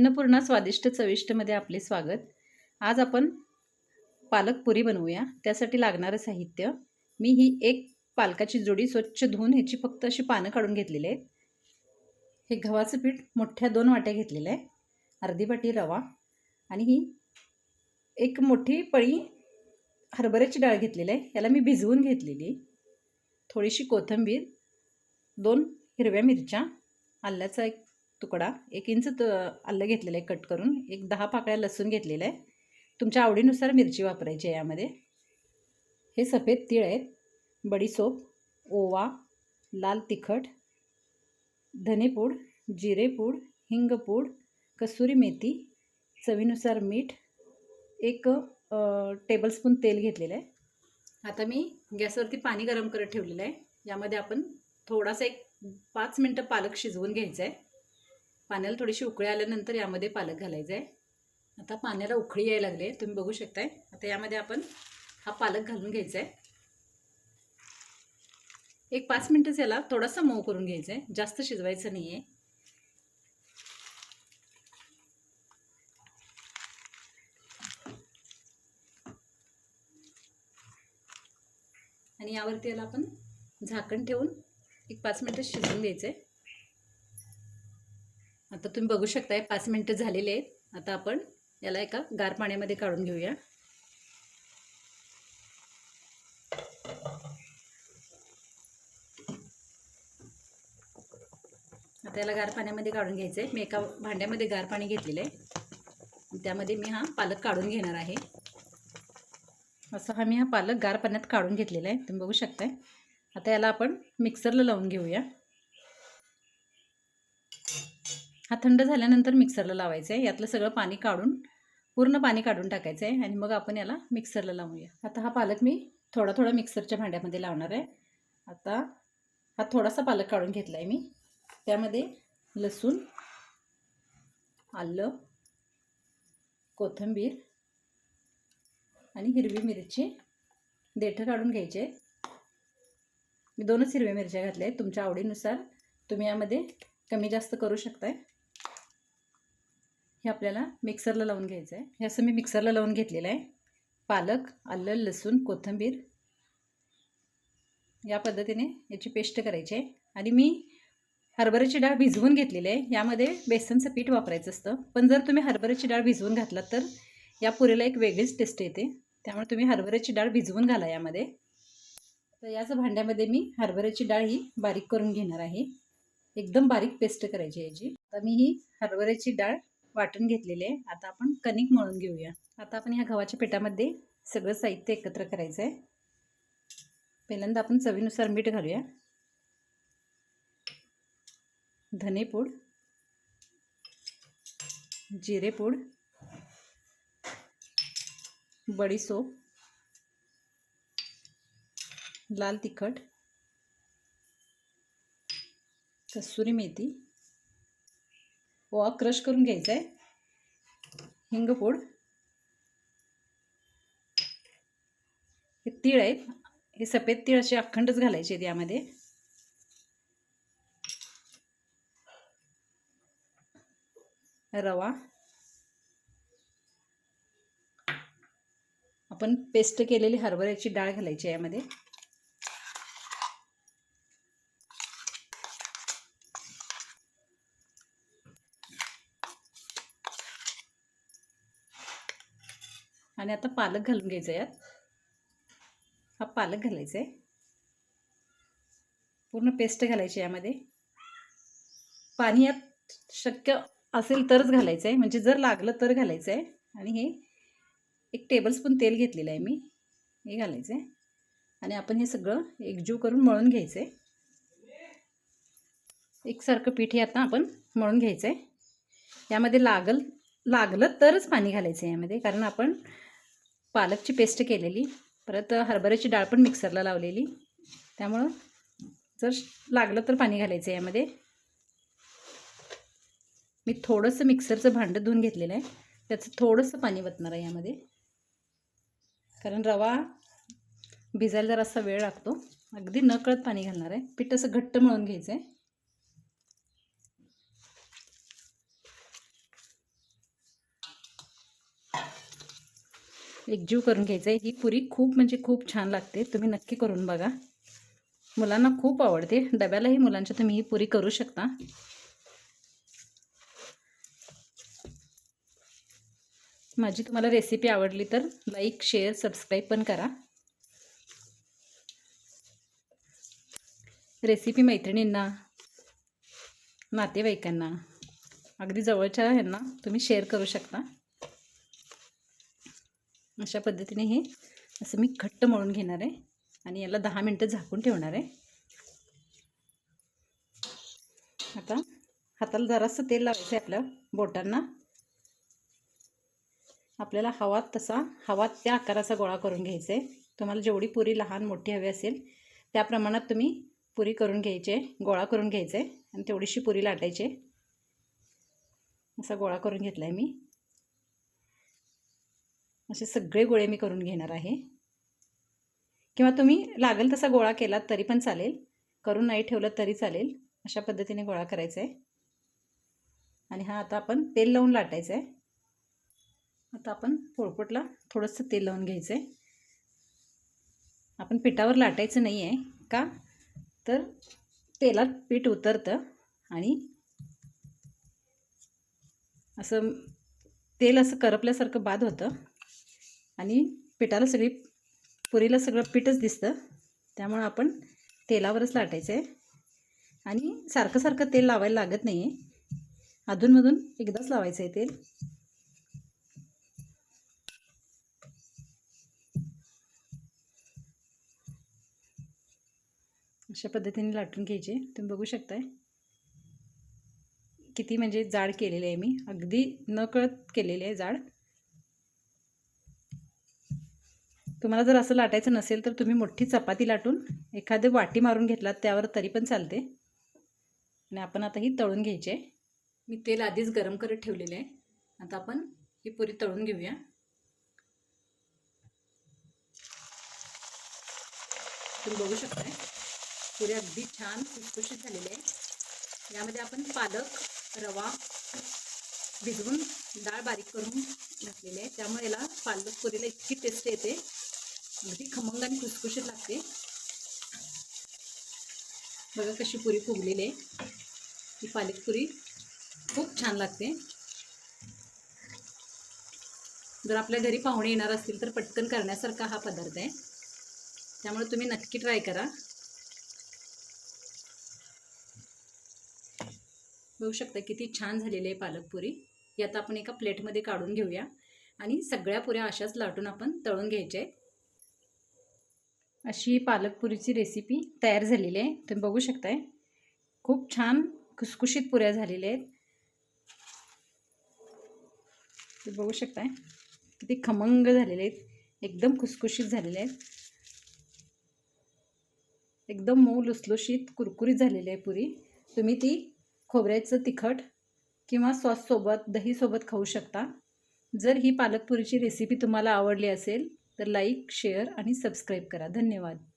अन्नपूर्णा स्वादिष्ट चविष्टमध्ये आपले स्वागत. आज आपण पालक पुरी बनवूया. त्यासाठी लागणारं साहित्य. मी ही एक पालकाची जोडी स्वच्छ धुवून ह्याची फक्त अशी पानं काढून घेतलेली आहेत. हे गव्हाचं पीठ मोठ्या दोन वाट्या घेतलेलं आहे. अर्धी वाटी रवा आणि ही एक मोठी पळी हरभऱ्याची डाळ घेतलेली आहे. याला मी भिजवून घेतलेली थोडीशी कोथिंबीर दोन हिरव्या मिरच्या आल्याचा एक तुकडा एक इंच त आलं घेतलेलं आहे कट करून. एक दहा पाकळ्या लसूण घेतलेलं आहे. तुमच्या आवडीनुसार मिरची वापरायची आहे यामध्ये. हे सफेद तीळ आहेत. बडीसोप ओवा लाल तिखट धनेपूड जिरेपूड हिंगपूड कसुरी मेथी चवीनुसार मीठ एक टेबलस्पून तेल घेतलेलं आहे. आता मी गॅसवरती पाणी गरम करत ठेवलेलं आहे. यामध्ये आपण थोडासा एक पाच मिनटं पालक शिजवून घ्यायचं आहे. पाण्याला थोडीशी उकळी आल्यानंतर यामध्ये पालक घालायचं आहे. आता पाण्याला उकळी यायला लागली तुम्ही बघू शकताय. आता यामध्ये आपण हा पालक घालून घ्यायचा आहे. एक पाच मिनटंच याला थोडासा मऊ करून घ्यायचा आहे. जास्त शिजवायचं नाही आहे आणि यावरती याला आपण झाकण ठेवून एक पाच मिनटं शिजवून घ्यायचं आहे. आता तुम्ही बघू शकताय पाच मिनटं झालेले आहेत. आता आपण याला एका गार पाण्यामध्ये काढून घेऊया. आता याला गार पाण्यामध्ये काढून घ्यायचं आहे मी एका भांड्यामध्ये गार पाणी घेतलेलं आहे. त्यामध्ये मी हा पालक काढून घेणार आहे. असं हा मी हा पालक गार पाण्यात काढून घेतलेला आहे. तुम्ही बघू शकताय. आता याला आपण मिक्सरला लावून घेऊया. हा थंड झाल्यानंतर मिक्सरला लावायचं आहे यातलं सगळं पाणी काढून पूर्ण पाणी काढून टाकायचं आहे आणि मग आपण याला मिक्सरला लावूया. आता हा पालक मी थोडा थोडा मिक्सरच्या भांड्यामध्ये लावणार आहे. आता हा थोडासा पालक काढून घेतला आहे मी. त्यामध्ये लसूण आलं कोथिंबीर आणि हिरवी मिरची. देठं काढून घ्यायचे. मी दोनच हिरव्या मिरच्या घातल्या आहेत. तुमच्या आवडीनुसार तुम्ही यामध्ये कमी जास्त करू शकताय. हे आपल्याला मिक्सरला लावून घ्यायचं आहे. हे असं मी मिक्सरला लावून घेतलेलं आहे. पालक आलं लसूण कोथिंबीर या पद्धतीने याची पेस्ट करायची आहे. आणि मी हरभऱ्याची डाळ भिजवून घेतलेली आहे. यामध्ये बेसनचं पीठ वापरायचं असतं. पण जर तुम्ही हरभऱ्याची डाळ भिजवून घातलात तर या पुरीला एक वेगळीच टेस्ट येते. त्यामुळे तुम्ही हरभऱ्याची डाळ भिजवून घाला यामध्ये. तर याच भांड्यामध्ये मी हरभऱ्याची डाळ ही बारीक करून घेणार आहे. एकदम बारीक पेस्ट करायची याची. आता मी ही हरभऱ्याची डाळ वाटून घेतलेले आहे. आता आपण कणिक मळून घेऊया. आता आपण ह्या गव्हाच्या पिठामध्ये सगळं साहित्य एकत्र करायचं आहे पहिल्यांदा आपण चवीनुसार मीठ घालूया. धनेपूड जिरेपूड बडीसोप लाल तिखट कसुरी मेथी ओवा क्रश करून घ्यायचा आहे हिंगपूड हे तीळ आहेत. हे सफेद तीळ असे अखंडच घालायचे आहेत यामध्ये. रवा. आपण पेस्ट केलेली हरभऱ्याची डाळ घालायची यामध्ये. आणि आता पालक घालून घ्यायचा यात. हा पालक घालायचा आहे पूर्ण पेस्ट घालायची यामध्ये. पाणी यात शक्य असेल तरच घालायचं आहे म्हणजे जर लागलं तर घालायचं आहे आणि हे एक टेबलस्पून तेल घेतलेलं आहे मी. हे घालायचं आहे आणि आपण हे सगळं एकजीव करून मळून घ्यायचं आहे एकसारखं पीठ हे आता आपण मळून घ्यायचं आहे यामध्ये लागल लागलं तरच पाणी घालायचं आहे यामध्ये. कारण आपण पालकची पेस्ट केलेली परत हरभऱ्याची डाळ पण मिक्सरला लावलेली. त्यामुळं जर लागलं तर पाणी घालायचं आहे यामध्ये. मी थोडंसं मिक्सरचं भांडं धुवून घेतलेलं आहे. त्याचं थोडंसं पाणी वतणार आहे यामध्ये. कारण रवा भिजायला जरासा वेळ लागतो. अगदी न कळत पाणी घालणार आहे. पीठ असं घट्ट मळून घ्यायचं आहे. एकजीव करून घ्यायचं आहे. ही पुरी खूप म्हणजे खूप छान लागते. तुम्ही नक्की करून बघा. मुलांना खूप आवडते. डब्यालाही मुलांच्या तुम्ही ही पुरी करू शकता. माझी तुम्हाला रेसिपी आवडली तर लाईक शेअर सबस्क्राईब पण करा. रेसिपी मैत्रिणींना नातेवाईकांना अगदी जवळच्या ह्यांना तुम्ही शेअर करू शकता. अशा पद्धतीने हे असं मी घट्ट मळून घेणार आहे आणि याला दहा मिनटं झाकून ठेवणार आहे. आता हाताला जरासं तेल लावायचं आहे आपल्या बोटांना. आपल्याला हवा तसा हवा त्या आकाराचा गोळा करून घ्यायचा आहे. तुम्हाला जेवढी पुरी लहान मोठी हवी असेल त्या प्रमाणात तुम्ही पुरी करून घ्यायची आहे गोळा करून घ्यायचं आहे आणि तेवढीशी पुरी लाटायची. आहे असा गोळा करून घेतला आहे मी. असे सगळे गोळे मी करून घेणार आहे. किंवा तुम्ही लागेल तसा गोळा केलात तरी पण चालेल. करून नाही ठेवलं तरी चालेल. अशा पद्धतीने गोळा करायचा आहे आणि हा आता आपण तेल लावून लाटायचं आहे आता आपण पोळपोटला थोडंसं तेल लावून घ्यायचं आहे आपण पिठावर लाटायचं नाही आहे का? तर तेलात पीठ उतरतं आणि असं तेल असं करपल्यासारखं बाद होतं. आणि पिठाला सगळी पुरीला सगळं पीठच दिसतं. त्यामुळं आपण तेलावरच लाटायचं आहे आणि सारखं सारखं तेल लावायला लागत नाही आहे अधूनमधून एकदाच लावायचं आहे तेल. अशा पद्धतीने लाटून घ्यायचे. तुम्ही बघू शकताय. किती म्हणजे जाड केलेले आहे मी. अगदी न कळत केलेले आहे जाड. तुम्हाला जर असं लाटायचं नसेल तर तुम्ही मोठी चपाती लाटून एखादं वाटी मारून घेतलात त्यावर तरी पण चालते. आणि आपण आता ही तळून घ्यायची आहे. मी तेल आधीच गरम करत ठेवलेले आहे. आता आपण ही पुरी तळून घेऊया. तुम्ही बघू शकताय पुरी अगदी छान खुसखुशीत झालेली आहे यामध्ये आपण पालक रवा भिजवून डाळ बारीक करून घातलेली आहे. त्यामुळे याला पालक पुरीला इतकी टेस्ट येते. अगदी खमंग आणि खुसखुशीत लागते. बघा कशी पुरी फुगलेली आहे. ही पालक पुरी खूप छान लागते. जर आपल्या घरी पाहुणे येणार असतील तर पटकन करण्यासारखा हा पदार्थ आहे. त्यामुळे तुम्ही नक्की ट्राय करा. बघू शकता किती छान झालेली आहे पालकपुरी ही आता आपण एका प्लेटमध्ये काढून घेऊया. आणि सगळ्या पुऱ्या अशाच लाटून आपण तळून घ्यायच्या आहेत अशी पालकपुरीची रेसिपी तयार झालेली आहे. तुम्ही बघू शकताय. खूप छान खुसखुशीत पुऱ्या झालेल्या आहेत. तुम्ही बघू शकताय. किती खमंग झालेले आहेत. एकदम खुसखुशीत झालेले आहेत. एकदम मऊ लुसलुशीत कुरकुरीत झालेली आहे पुरी. तुम्ही ती खोबऱ्याचं तिखट किंवा सॉससोबत दहीसोबत खाऊ शकता. जर ही पालकपुरीची रेसिपी तुम्हाला आवडली असेल तर लाईक शेअर आणि सबस्क्राईब करा. धन्यवाद.